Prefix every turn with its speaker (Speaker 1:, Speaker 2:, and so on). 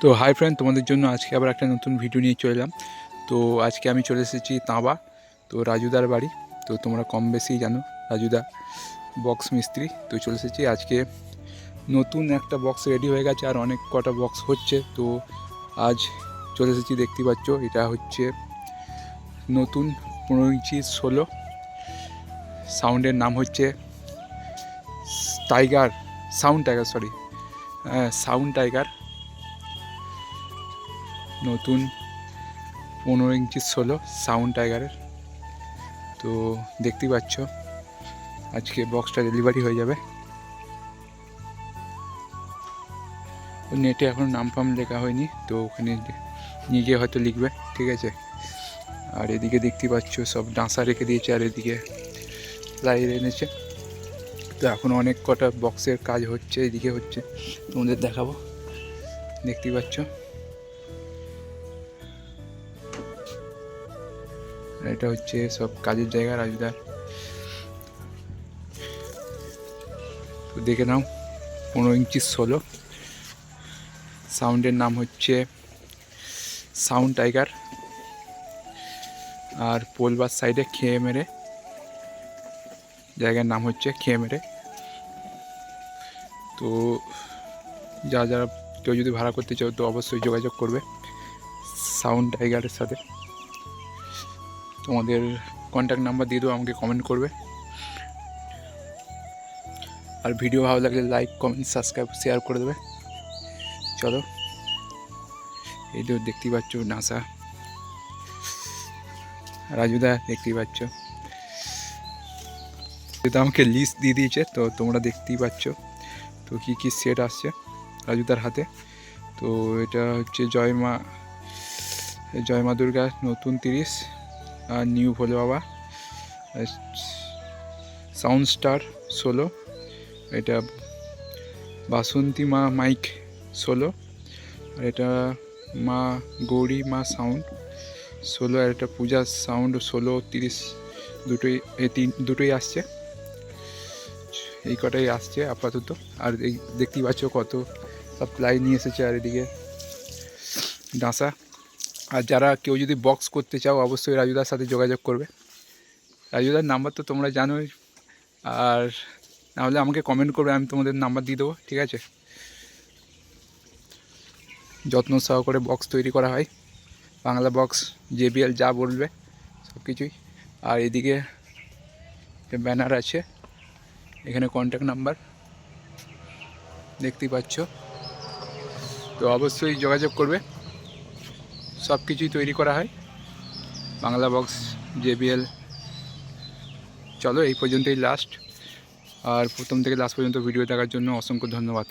Speaker 1: তো hi friend, তোমাদের জন্য আজকে আবার একটা নতুন ভিডিও নিয়ে চলে এলাম। তো আজকে আমি চলে এসেছি তাঁবা, তো রাজুদার বাড়ি। তো তোমরা কম বেশি জানো, রাজুদা বক্স মিস্ত্রি। তো চলে এসেছি আজকে নতুন একটা বক্স রেডি হয়ে গেছে, আর অনেক কটা বক্স হচ্ছে। তো আজ চলে এসেছি, দেখতে পাচ্ছ, এটা হচ্ছে নতুন পনেরো ইঞ্চি ষোলো। সাউন্ডের নাম হচ্ছে টাইগার, সাউন্ড টাইগার সরি হ্যাঁ সাউন্ড টাইগার। নতুন পনেরো ইঞ্চি ষোলো সাউন্ড টাইগারের। তো দেখতেই পাচ্ছ, আজকে বক্সটা ডেলিভারি হয়ে যাবে। নেটে এখন নাম ফাম লেখা হয়নি, তো ওখানে নিয়ে গিয়ে হয়তো লিখবে, ঠিক আছে? আর এদিকে দেখতে পাচ্ছ, সব ডাঁসা রেখে দিয়েছে, আর এদিকে লাইট এনেছে। তো এখন অনেক কটা বক্সের কাজ হচ্ছে, এদিকে হচ্ছে। তোমাদের দেখাবো। দেখতেই পাচ্ছ? এটা হচ্ছে সব কাজের জায়গা, রাজুদার। তো দেখে নাও, পনেরো ইঞ্চি ষোলো। সাউন্ডের নাম হচ্ছে সাউন্ড টাইগার। আর পোলবার সাইডে খেয়ে মেরে, জায়গার নাম হচ্ছে খেয়ে মেরে। তো যা যারা কেউ যদি ভাড়া করতে চাও তো অবশ্যই যোগাযোগ করবে সাউন্ড টাইগারের সাথে। তোমাদের কন্ট্যাক্ট নাম্বার দিয়ে দেবো, আমাকে কমেন্ট করবে। আর ভিডিও ভালো লাগলে লাইক কমেন্ট সাবস্ক্রাইব শেয়ার করে দেবে। চলো, এই তো দেখতেই পাচ্ছ নাসা। রাজুদা দেখতেই পাচ্ছ। এটা আমাকে লিস্ট দিয়ে দিয়েছে, তো তোমরা দেখতেই পাচ্ছ। তো কী কী সেট আসছে রাজুদার হাতে? তো এটা হচ্ছে জয় মা জয় মা দুর্গা, নতুন তিরিশ আর নিউ ভোলে বাবা। সাউন্ড স্টার ষোলো, এটা বাসন্তী মা মাইক ষোলো, আর এটা মা গৌরী মা সাউন্ড ষোলো, আর এটা পূজা সাউন্ড ষোলো, তিরিশ, দুটোই, এই তিন, দুটোই আসছে। এই কটাই আসছে আপাতত। আর এই দেখতেই পাচ্ছ কত সব প্লাই নিয়ে এসেছে আর এদিকে ডাঁসা। আর যারা কেউ যদি বক্স করতে চাও, অবশ্যই রাজুদার সাথে যোগাযোগ করবে। রাজুদার নাম্বার তো তোমরা জানোই। আর নাহলে আমাকে কমেন্ট করবে, আমি তোমাদের নাম্বার দিয়ে দেবো, ঠিক আছে? যত্ন সহকারে বক্স তৈরি করা হয়। বাংলা বক্স জেবিএল যা বলবে সব কিছুই আর এদিকে ব্যানার আছে। এখানে কন্ট্যাক্ট নাম্বার দেখতেই পাচ্ছ। তো অবশ্যই যোগাযোগ করবে। সব কিছুই তৈরি করা হয়। বাংলা বক্স জেবিএল চলো, এই পর্যন্তই লাস্ট আর প্রথম থেকে লাস্ট পর্যন্ত ভিডিও দেখার জন্য অসংখ্য ধন্যবাদ।